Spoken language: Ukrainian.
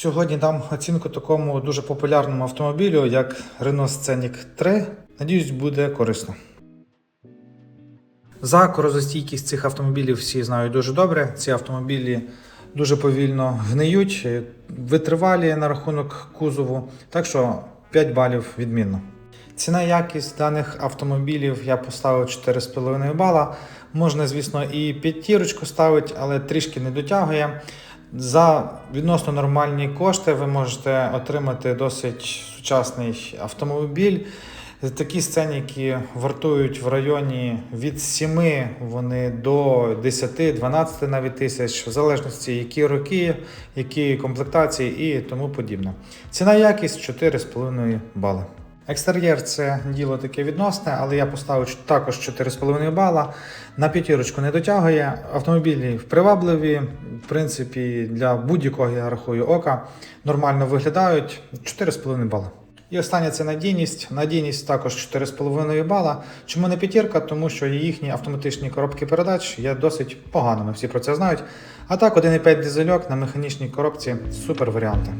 Сьогодні дам оцінку такому дуже популярному автомобілю, як Renault Scenic 3. Надіюсь, буде корисно. За корозостійкість цих автомобілів всі знають дуже добре. Ці автомобілі дуже повільно гниють, витривалі на рахунок кузову, так що 5 балів відмінно. Ціна якість даних автомобілів я поставив 4,5 бала. Можна, звісно, і п'ятірочку ставити, але трішки не дотягує. За відносно нормальні кошти ви можете отримати досить сучасний автомобіль. Такі сценіки вартують в районі від 7 вони до 10-12 навіть тисяч, в залежності які роки, які комплектації і тому подібне. Ціна якість 4,5 бали. Екстер'єр це діло таке відносне, але я поставив також 4,5 бала. На п'ятірочку не дотягує. Автомобілі привабливі, в принципі, для будь-якого я рахую ока. Нормально виглядають 4,5 бала. І останнє це надійність. Надійність також 4,5 бала. Чому не п'ятірка? Тому що їхні автоматичні коробки передач є досить поганими. Всі про це знають. А так, 1,5 дизельок на механічній коробці супер варіанти.